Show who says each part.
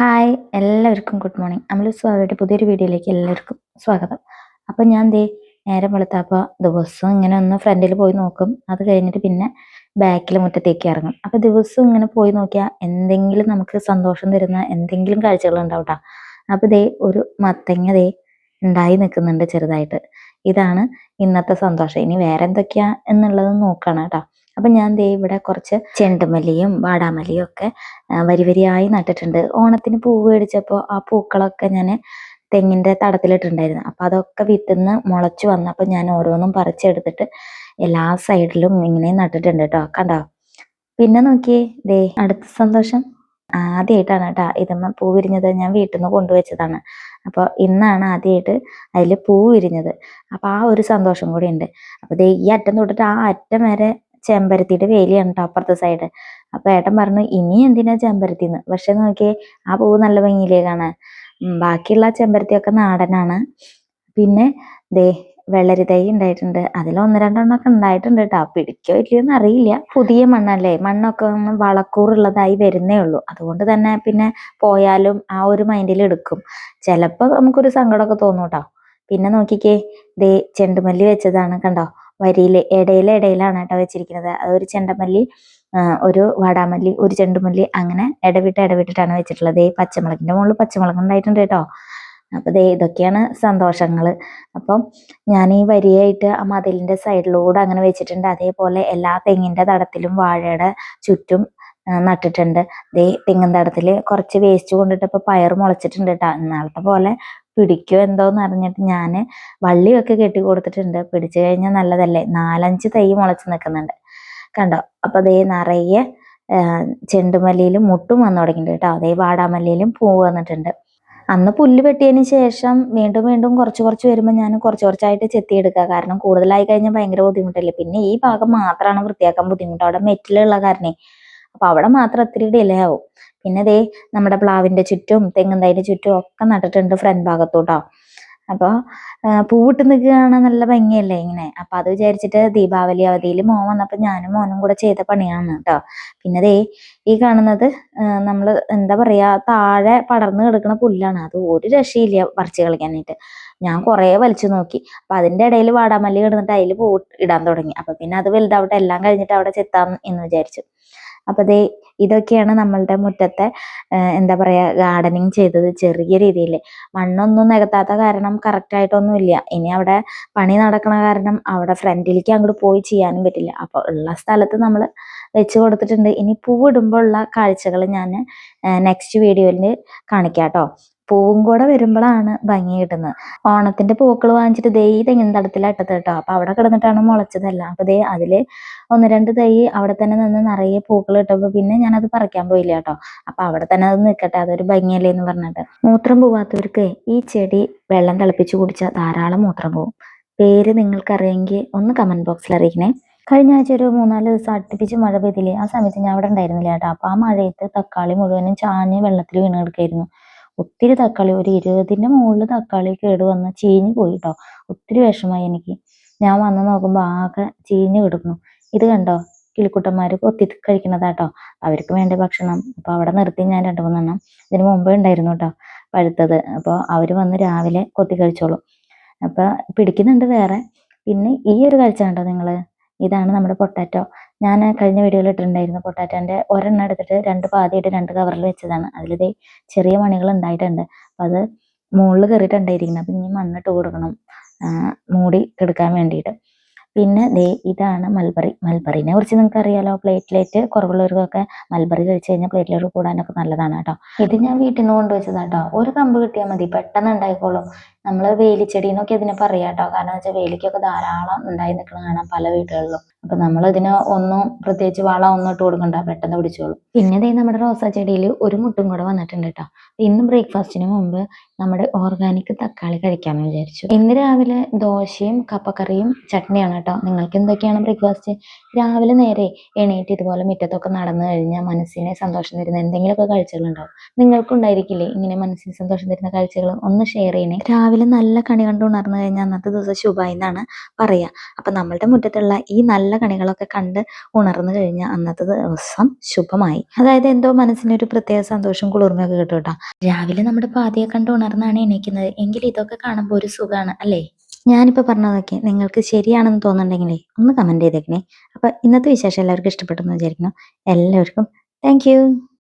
Speaker 1: Hi എല്ലാവർക്കും good morning സ്വാഗതം പുതിയൊരു വീഡിയോയിലേക്ക് എല്ലാവർക്കും സ്വാഗതം. അപ്പം ഞാൻ ദേ നേരം വെളുത്തപ്പോൾ ദിവസവും ഇങ്ങനെ ഒന്ന് ഫ്രണ്ടിൽ പോയി നോക്കും. അത് കഴിഞ്ഞിട്ട് പിന്നെ ബാക്കിൽ മുറ്റത്തേക്ക് ഇറങ്ങും. അപ്പം ദിവസവും ഇങ്ങനെ പോയി നോക്കിയാൽ എന്തെങ്കിലും നമുക്ക് സന്തോഷം തരുന്ന എന്തെങ്കിലും കാഴ്ചകൾ ഉണ്ടാവും കേട്ടോ അപ്പം ദേ ഒരു മത്തങ്ങ ദേ ഉണ്ടായി നിൽക്കുന്നുണ്ട് ചെറുതായിട്ട്. ഇതാണ് ഇന്നത്തെ സന്തോഷം. ഇനി വേറെ എന്തൊക്കെയാ എന്നുള്ളത് നോക്കണം കേട്ടോ. അപ്പം ഞാൻ ദേ ഇവിടെ കുറച്ച് ചെണ്ടുമല്ലിയും വാടാമല്ലിയും ഒക്കെ വരി വരിയായി നട്ടിട്ടുണ്ട്. ഓണത്തിന് പൂവ് മേടിച്ചപ്പോൾ ആ പൂക്കളൊക്കെ ഞാൻ തെങ്ങിന്റെ തടത്തിലിട്ടുണ്ടായിരുന്നു. അപ്പം അതൊക്കെ വിത്തുന്ന് മുളച്ചു വന്നപ്പോൾ ഞാൻ ഓരോന്നും പറിച്ചെടുത്തിട്ട് എല്ലാ സൈഡിലും ഇങ്ങനെ നട്ടിട്ടുണ്ട് കേട്ടോ കണ്ടോ? പിന്നെ നോക്കിയേ ദേ അടുത്ത സന്തോഷം. ആദ്യമായിട്ടാണ് കേട്ടോ ഇതമ്മ പൂ വിരിഞ്ഞത് ഞാൻ വീട്ടിൽ നിന്ന് കൊണ്ടുവച്ചതാണ്. അപ്പോൾ ഇന്നാണ് ആദ്യമായിട്ട് അതിൽ പൂ വിരിഞ്ഞത്. അപ്പോൾ ആ ഒരു സന്തോഷം കൂടി ഉണ്ട്. അപ്പോൾ ദേ ഈ അറ്റം തൊട്ടിട്ട് ആ അറ്റം വരെ ചെമ്പരത്തിയുടെ വേലിയാണ് കേട്ടോ അപ്പുറത്തെ സൈഡ് അപ്പൊ ഏട്ടൻ പറഞ്ഞു ഇനി എന്തിനാ ചെമ്പരത്തി എന്ന് പക്ഷെ നോക്കിയേ ആ പൂവ് നല്ല ഭംഗിയിലേ കാണാൻ? ബാക്കിയുള്ള ചെമ്പരത്തിയൊക്കെ നാടനാണ്. പിന്നെ ദേ വെള്ളരി തൈ ഉണ്ടായിട്ടുണ്ട്. അതിൽ ഒന്ന് രണ്ടെണ്ണം ഒക്കെ ഉണ്ടായിട്ടുണ്ട് കേട്ടോ പിടിക്കോ ഇല്ലയോന്ന് അറിയില്ല. പുതിയ മണ്ണല്ലേ? മണ്ണൊക്കെ ഒന്ന് വളക്കൂറുള്ളതായി വരുന്നേ ഉള്ളൂ. അതുകൊണ്ട് തന്നെ പിന്നെ പോയാലും ആ ഒരു മൈൻഡിൽ എടുക്കും. ചിലപ്പോൾ നമുക്കൊരു സങ്കടമൊക്കെ തോന്നൂട്ടോ. പിന്നെ നോക്കിക്കേ ദേ ചെണ്ടുമല്ലി വെച്ചതാണ് കണ്ടോ? വരിയിൽ ഇടയിലെ ഇടയിലാണ് കേട്ടോ വെച്ചിരിക്കുന്നത്. അതൊരു ചെണ്ടമല്ലി ഒരു വാടാമല്ലി ഒരു ചെണ്ടുമല്ലി അങ്ങനെ ഇടവിട്ട് ഇടവിട്ടിട്ടാണ് വെച്ചിട്ടുള്ളത്. ഈ പച്ചമുളകിന്റെ മുകളിൽ പച്ചമുളക് ഉണ്ടായിട്ടുണ്ട് കേട്ടോ. അപ്പൊ ദേ ഇതൊക്കെയാണ് സന്തോഷങ്ങൾ അപ്പം ഞാൻ ഈ വരിയായിട്ട് ആ മതിലിന്റെ സൈഡിലൂടെ അങ്ങനെ വെച്ചിട്ടുണ്ട്. അതേപോലെ എല്ലാ തെങ്ങിന്റെ തടത്തിലും വാഴയുടെ ചുറ്റും നട്ടിട്ടുണ്ട്. ദേ തെങ്ങിൻ തടത്തിൽ കുറച്ച് വേസ്റ്റ് കൊണ്ടിട്ട് ഇപ്പൊ പയർ മുളച്ചിട്ടുണ്ട് കേട്ടോ. ഇന്നാളത്തെ പോലെ പിടിക്കോ എന്തോന്ന് അറിഞ്ഞിട്ട് ഞാൻ വള്ളിയൊക്കെ കെട്ടി കൊടുത്തിട്ടുണ്ട്. പിടിച്ചു കഴിഞ്ഞാൽ നല്ലതല്ലേ? നാലഞ്ച് തൈ മുളച്ച് നിൽക്കുന്നുണ്ട് കണ്ടോ? അപ്പൊ അതേ നിറയെ ചെണ്ടുമല്ലിയിലും മുട്ടും വന്നു തുടങ്ങിയിട്ടുണ്ട് കേട്ടോ. അതേ വാടാമല്ലിയിലും പൂ വന്നിട്ടുണ്ട്. അന്ന് പുല്ല് വെട്ടിയതിന് ശേഷം വീണ്ടും വീണ്ടും കുറച്ച് കുറച്ച് വരുമ്പോൾ ഞാൻ കുറച്ച് കുറച്ചായിട്ട് ചെത്തിയെടുക്കുക. കാരണം കൂടുതലായി കഴിഞ്ഞാൽ ഭയങ്കര ബുദ്ധിമുട്ടല്ലേ? പിന്നെ ഈ ഭാഗം മാത്രമാണ് വൃത്തിയാക്കാൻ ബുദ്ധിമുട്ട്. അവിടെ മെറ്റിലുള്ള കാരണേ. അപ്പൊ അവിടെ മാത്രം ഒത്തിരി ഡിലേ ആവും. പിന്നെ ദേ നമ്മുടെ പ്ലാവിന്റെ ചുറ്റും തെങ്ങും തൈന്റെ ചുറ്റും ഒക്കെ നട്ടിട്ടുണ്ട് ഫ്രണ്ട് ഭാഗത്തോട്ടോ. അപ്പോൾ പൂവിട്ട് നിൽക്കുകയാണ് നല്ല ഭംഗിയല്ലേ ഇങ്ങനെ? അപ്പം അത് വിചാരിച്ചിട്ട് ദീപാവലി അവധിയിൽ മോൻ വന്നപ്പോൾ ഞാനും മോനും കൂടെ ചെയ്ത പണിയാണ് കേട്ടോ പിന്നെ ദേ ഈ കാണുന്നത് നമ്മൾ എന്താ പറയുക താഴെ പടർന്നു കിടക്കുന്ന പുല്ലാണ്. അത് ഒരു രക്ഷയില്ല പറിച്ച് കളിക്കാനായിട്ട്. ഞാൻ കുറേ വലിച്ചു നോക്കി. അപ്പം അതിന്റെ ഇടയിൽ വാടാമല്ലി കിടന്നിട്ട് അതിൽ പൂ ഇടാൻ തുടങ്ങി. അപ്പം പിന്നെ അത് വലുതാവട്ടെ എല്ലാം കഴിഞ്ഞിട്ട് അവിടെ ചെത്താം എന്ന് വിചാരിച്ചു. അപ്പൊ ദേ ഇതൊക്കെയാണ് നമ്മളുടെ മുറ്റത്തെ എന്താ പറയാ ഗാർഡനിങ് ചെയ്തത് ചെറിയ രീതിയിൽ മണ്ണൊന്നും നികത്താത്ത കാരണം കറക്റ്റ് ആയിട്ടൊന്നും ഇല്ല ഇനി അവിടെ പണി നടക്കണ കാരണം അവിടെ ഫ്രണ്ടിലേക്ക് അങ്ങോട്ട് പോയി ചെയ്യാനും പറ്റില്ല. അപ്പൊ ഉള്ള സ്ഥലത്ത് നമ്മൾ വെച്ച് കൊടുത്തിട്ടുണ്ട്. ഇനി പൂവിടുമ്പോൾ ഉള്ള കാഴ്ചകൾ ഞാൻ നെക്സ്റ്റ് വീഡിയോയിൽ കാണിക്കാം കേട്ടോ പൂവും കൂടെ വരുമ്പോഴാണ് ഭംഗി കിട്ടുന്നത്. ഓണത്തിന്റെ പൂക്കൾ വാങ്ങിച്ചിട്ട് ദൈ തെങ്ങിൻ തടത്തിലിട്ടത് കേട്ടോ. അപ്പൊ അവിടെ കിടന്നിട്ടാണ് മുളച്ചതല്ല. അപ്പൊ ദേ അതിൽ ഒന്ന് രണ്ട് തൈ അവിടെ തന്നെ നിന്ന് നിറയെ പൂക്കൾ കിട്ടുമ്പോ പിന്നെ ഞാനത് പറിക്കാൻ പോയില്ല കേട്ടോ. അപ്പൊ അവിടെ തന്നെ അത് നിൽക്കട്ടെ അതൊരു ഭംഗിയല്ലേ എന്ന് പറഞ്ഞിട്ട്. മൂത്രം പോവാത്തവർക്ക് ഈ ചെടി വെള്ളം തിളപ്പിച്ച് കുടിച്ചാൽ ധാരാളം മൂത്രം പോവും. പേര് നിങ്ങൾക്കറിയെങ്കിൽ ഒന്ന് കമന്റ് ബോക്സിൽ അറിയിക്കണേ. കഴിഞ്ഞ ആഴ്ച ഒരു മൂന്നാൽ ദിവസം അടുപ്പിച്ച് മഴ പെയ്തില്ലേ? ആ സമയത്ത് ഞാൻ അവിടെ ഉണ്ടായിരുന്നില്ല കേട്ടോ. അപ്പൊ ആ മഴയത്ത് തക്കാളി മുഴുവനും ചാഞ്ഞ് വെള്ളത്തിൽ വീണ് കിടക്കായിരുന്നു ഒത്തിരി തക്കാളി ഒരു ഇരുപതിന് മുകളിൽ തക്കാളി കേട് വന്ന് ചീഞ്ഞു പോയി കേട്ടോ ഒത്തിരി വിഷമായി എനിക്ക്. ഞാൻ വന്ന് നോക്കുമ്പോൾ ആകെ ചീഞ്ഞു കിടക്കുന്നു ഇത് കണ്ടോ? കിളിക്കുട്ടന്മാര് കൊത്തി കഴിക്കുന്നതാട്ടോ. അവർക്ക് വേണ്ട ഭക്ഷണം. അപ്പോൾ അവിടെ നിർത്തി ഞാൻ രണ്ടു മൂന്നെണ്ണം ഇതിന് മുമ്പേ ഉണ്ടായിരുന്നു കേട്ടോ പഴുത്തത്. അപ്പോൾ അവർ വന്ന് രാവിലെ കൊത്തി കഴിച്ചോളും. അപ്പോൾ പിടിക്കുന്നുണ്ട് വേറെ. പിന്നെ ഈ ഒരു കാഴ്ച കണ്ടോ നിങ്ങൾ? ഇതാണ് നമ്മുടെ പൊട്ടാറ്റോ. ഞാൻ കഴിഞ്ഞ വീഡിയോയിൽ ഇട്ടിട്ടുണ്ടായിരുന്നു പൊട്ടാറ്റോന്റെ ഒരെണ്ണം എടുത്തിട്ട് രണ്ട് പാതിയായിട്ട് രണ്ട് കവറിൽ വെച്ചതാണ്. അതിലിത് ചെറിയ മണികൾ ഉണ്ടായിട്ടുണ്ട്. അപ്പം അത് മുകളിൽ കയറിയിട്ടുണ്ടായിരിക്കുന്നത് അപ്പം ഇനി മണ്ണിട്ട് കൊടുക്കണം. മൂടി കെടുക്കാൻ വേണ്ടിയിട്ട്. പിന്നെ ദേ ഇതാണ് മൽബറി. മൽബറിനെ കുറിച്ച് നിങ്ങൾക്ക് അറിയാലോ പ്ലേറ്റ്ലേറ്റ് കുറവുള്ളവർക്കൊക്കെ മൽബറി കഴിച്ചു കഴിഞ്ഞാൽ പ്ലേറ്റ്ലേറ്റ് കൂടാനൊക്കെ നല്ലതാണ് കേട്ടോ. ഇത് ഞാൻ വീട്ടിൽ നിന്ന് കൊണ്ടുവച്ചതാട്ടോ ഒരു കമ്പ് കിട്ടിയാൽ മതി. പെട്ടെന്ന് ഉണ്ടായിക്കോളും. നമ്മൾ വേലിച്ചെടി എന്നൊക്കെ ഇതിനെ പറയാം കേട്ടോ. കാരണം വെച്ചാൽ വേലിക്കൊക്കെ ധാരാളം ഉണ്ടായി നിൽക്കണം കാണാം പല വീടുകളിലും. അപ്പൊ നമ്മൾ ഇതിന് ഒന്നും പ്രത്യേകിച്ച് വളം ഒന്നും ഇട്ട് കൊടുക്കണ്ട പെട്ടെന്ന് പിടിച്ചോളൂ. പിന്നെ ദേ നമ്മുടെ റോസാ ചെടിയിൽ ഒരു മുട്ടും കൂടെ വന്നിട്ടുണ്ട് കേട്ടോ ഇന്ന് ബ്രേക്ക്ഫാസ്റ്റിന് മുമ്പ് നമ്മുടെ ഓർഗാനിക് തക്കാളി കഴിക്കാമെന്ന് വിചാരിച്ചു. ഇന്ന് രാവിലെ ദോശയും കപ്പക്കറിയും ചട്നിയാണ് കേട്ടോ നിങ്ങൾക്ക് എന്തൊക്കെയാണ് ബ്രേക്ക്ഫാസ്റ്റ്? രാവിലെ നേരെ എണീറ്റ് ഇതുപോലെ മുറ്റത്തൊക്കെ നടന്നു കഴിഞ്ഞാൽ മനസ്സിനെ സന്തോഷം തരുന്ന എന്തെങ്കിലുമൊക്കെ കാഴ്ചകളുണ്ടാവും നിങ്ങൾക്കുണ്ടായിരിക്കില്ലേ ഇങ്ങനെ മനസ്സിന് സന്തോഷം തരുന്ന കാഴ്ചകൾ? ഒന്ന് ഷെയർ ചെയ്യണേ. രാവിലെ നല്ല കണി കണ്ടു ഉണർന്നു കഴിഞ്ഞാൽ അന്നത്തെ ദിവസം ശുഭായി എന്നാണ് പറയുക അപ്പൊ നമ്മളുടെ മുറ്റത്തുള്ള ഈ നല്ല നല്ല കണികളൊക്കെ കണ്ട് ഉണർന്നു കഴിഞ്ഞ അന്നത്തെ ദിവസം ശുഭമായി. അതായത് എന്തോ മനസ്സിനൊരു പ്രത്യേക സന്തോഷം കുളിർമയൊക്കെ കിട്ടും കേട്ടോ. രാവിലെ നമ്മുടെ പാതിയെ കണ്ട് ഉണർന്നാണ് എണീക്കുന്നത്. എങ്കിൽ ഇതൊക്കെ കാണുമ്പോൾ ഒരു സുഖമാണ് അല്ലേ? ഞാനിപ്പോൾ പറഞ്ഞതൊക്കെ നിങ്ങൾക്ക് ശരിയാണെന്ന് തോന്നുന്നുണ്ടെങ്കിൽ ഒന്ന് കമന്റ് ചെയ്തേക്കണേ. അപ്പോൾ ഇന്നത്തെ വിശേഷം എല്ലാവർക്കും ഇഷ്ടപ്പെട്ടെന്ന് വിചാരിക്കുന്നു. എല്ലാവർക്കും താങ്ക്